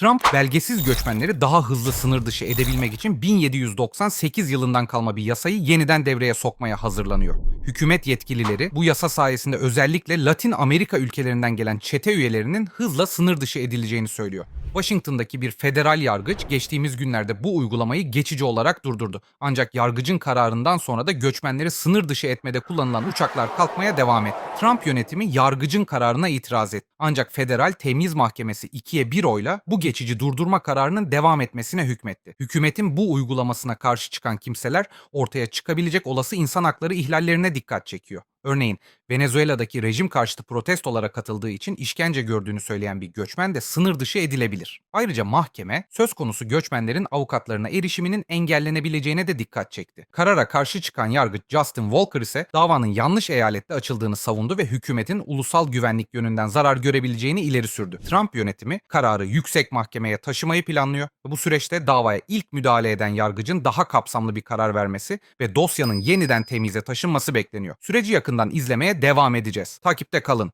Trump belgesiz göçmenleri daha hızlı sınır dışı edebilmek için 1798 yılından kalma bir yasayı yeniden devreye sokmaya hazırlanıyor. Hükümet yetkilileri bu yasa sayesinde özellikle Latin Amerika ülkelerinden gelen çete üyelerinin hızla sınır dışı edileceğini söylüyor. Washington'daki bir federal yargıç geçtiğimiz günlerde bu uygulamayı geçici olarak durdurdu. Ancak yargıcın kararından sonra da göçmenleri sınır dışı etmede kullanılan uçaklar kalkmaya devam etti. Trump yönetimi yargıcın kararına itiraz etti. Ancak federal temiz mahkemesi 2'ye 1 oyla bu geçici durdurma kararının devam etmesine hükmetti. Hükümetin bu uygulamasına karşı çıkan kimseler ortaya çıkabilecek olası insan hakları ihlallerine dikkat çekiyor. Örneğin Venezuela'daki rejim karşıtı protestolara katıldığı için işkence gördüğünü söyleyen bir göçmen de sınır dışı edilebilir. Ayrıca mahkeme söz konusu göçmenlerin avukatlarına erişiminin engellenebileceğine de dikkat çekti. Karara karşı çıkan yargıç Justin Walker ise davanın yanlış eyalette açıldığını savundu ve hükümetin ulusal güvenlik yönünden zarar görebileceğini ileri sürdü. Trump yönetimi kararı yüksek mahkemeye taşımayı planlıyor ve bu süreçte davaya ilk müdahale eden yargıcın daha kapsamlı bir karar vermesi ve dosyanın yeniden temize taşınması bekleniyor. Süreci yakından izlemeye devam edeceğiz. Takipte kalın.